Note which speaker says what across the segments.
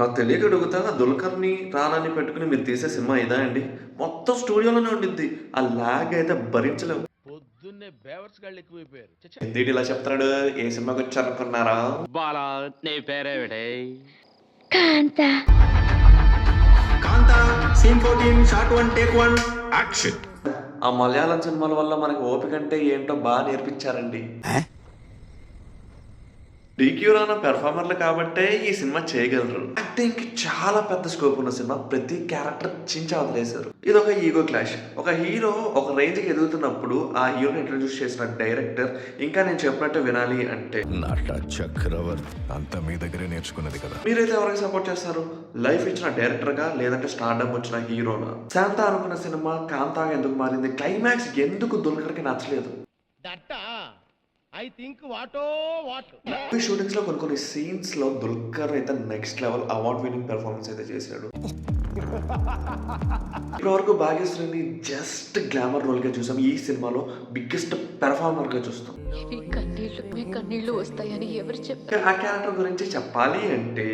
Speaker 1: నాకు తెలియక అడుగుతా దుల్కర్ని రానాని పెట్టుకుని మీరు తీసే సినిమా ఇదా అండి? మొత్తం స్టూడియోలోనే ఉండిద్ది. ఆ లాగ్ అయితే భరించలేము
Speaker 2: పొద్దున్నే బేవర్స్ గాళ్ళు ఎక్కువైపోయారు.
Speaker 1: ఎందుకు ఇలా చెప్తున్నాడు? ఏ సినిమాకి వచ్చారనుకున్నారా?
Speaker 3: బాలా నీ పేరేమిటి
Speaker 4: Kantha.
Speaker 5: Kantha scene fourteen shot one take one action.
Speaker 1: ఆ మలయాళం సినిమాల వల్ల మనకి ఓపిక అంటే ఏంటో బాగా నేర్పించారండి. డీక్యూ రాన పెర్ఫార్మర్లు కాబట్టే ఈ సినిమా చేయగలరు. యాక్టింగ్కి చాలా పెద్ద స్కోప్ ఉన్న సినిమా ప్రతి క్యారెక్టర్ చించి వదిలేశారు. ఇది ఒక ఈగో క్లాష్. ఒక హీరో ఒక రేంజ్కి ఎదుగుతున్నప్పుడు ఆ హీరోని ఇంట్రడ్యూస్ చేసిన డైరెక్టర్ ఇంకా నేను చెప్పినట్టు వినాలి అంటే
Speaker 6: నట చక్రవర్తి అంతా మీ దగ్గరే నేర్చుకున్నది కదా.
Speaker 1: మీరైతే ఎవరికి సపోర్ట్ చేస్తారు? లైఫ్ ఇచ్చిన డైరెక్టర్గా లేదంటే స్టార్డమ్ వచ్చిన హీరోనా? శాంత అనుకున్న సినిమా కాంతాగా ఎందుకు మారింది? క్లైమాక్స్ ఎందుకు దుల్కర్కి నచ్చలేదు?
Speaker 2: దట్ట? I think వాటో what.
Speaker 1: ఈ షూటింగ్స్లో కొన్ని కొన్ని సీన్స్లో దుల్కర్ అయితే next level award winning performance అయితే చేశాడు. ఇప్పటివరకు భాగ్యశ్రీని జస్ట్ గ్లామర్ రోల్గా చూసాం. ఈ సినిమాలో బిగ్గెస్ట్ పెర్ఫార్మర్గా చూస్తాం.
Speaker 4: కన్నీళ్ళు వస్తాయని ఎవరు చెప్పారు
Speaker 1: ఆ క్యారెక్టర్ గురించి చెప్పాలి అంటే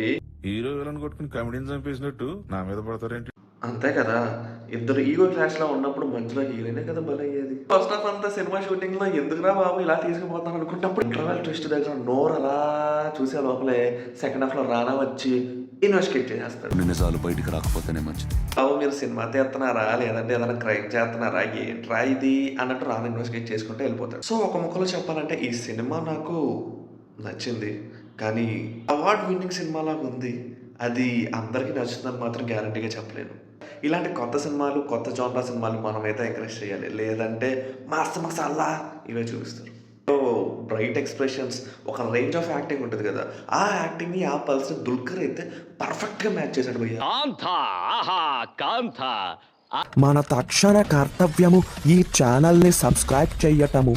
Speaker 6: హీరో విలన్ కొట్టుకుని కమెడీని చంపేసినట్టు నా మీద పడతారేంటి?
Speaker 1: అంతే కదా. ఇద్దరు ఈగో క్లాష్లో ఉన్నప్పుడు మధ్యలో హీరోయినే కదా బలయ్యేది. ఫస్ట్ హాఫ్ అంతా సినిమా షూటింగ్లో ఎందుకురా బాబు ఇలా తీసుకుపోతాను అనుకుంటప్పుడు ఇంటర్వెల్ ట్విస్ట్ దగ్గర నోరు అలా చూసే లోపలే సెకండ్ హాఫ్లో రానా వచ్చి ఇన్వెస్టిగేట్ చేసేస్తాడు.
Speaker 7: నిజాలు బయటికి రాకపోతేనే మంచిది.
Speaker 1: బాబు మీరు సినిమా తీస్తున్నారా? లేదంటే ఏదైనా క్రైమ్ చేస్తున్నారా? ఏంట్రా ఇది? అన్నట్టు రాను ఇన్వెస్టిగేట్ చేసుకుంటే వెళ్ళిపోతాడు. సో ఒక ముక్కలో చెప్పాలంటే ఈ సినిమా నాకు నచ్చింది. కానీ అవార్డ్ విన్నింగ్ సినిమా లాగా ఉంది. అది అందరికీ నచ్చుతుందని మాత్రం గ్యారంటీగా చెప్పలేను. ఇలాంటి కొత్త సినిమాలు కొత్త జోన్రా సినిమాలు మనమైతే ఎంకరేజ్ చేయాలి లేదంటే మాస్త మసాలా ఇవే చూపిస్తారు బ్రైట్ ఎక్స్ప్రెషన్స్ ఒక రేంజ్ ఆఫ్ యాక్టింగ్ ఉంటుంది కదా ఆ యాక్టింగ్ని ఆ పల్స్ దుల్కర్ అయితే పర్ఫెక్ట్గా మ్యాచ్ చేశాడు భయ్య
Speaker 3: కాంత ఆహా కాంత
Speaker 8: మన తక్షణ కర్తవ్యము ఈ ఛానల్ని సబ్స్క్రైబ్ చెయ్యటము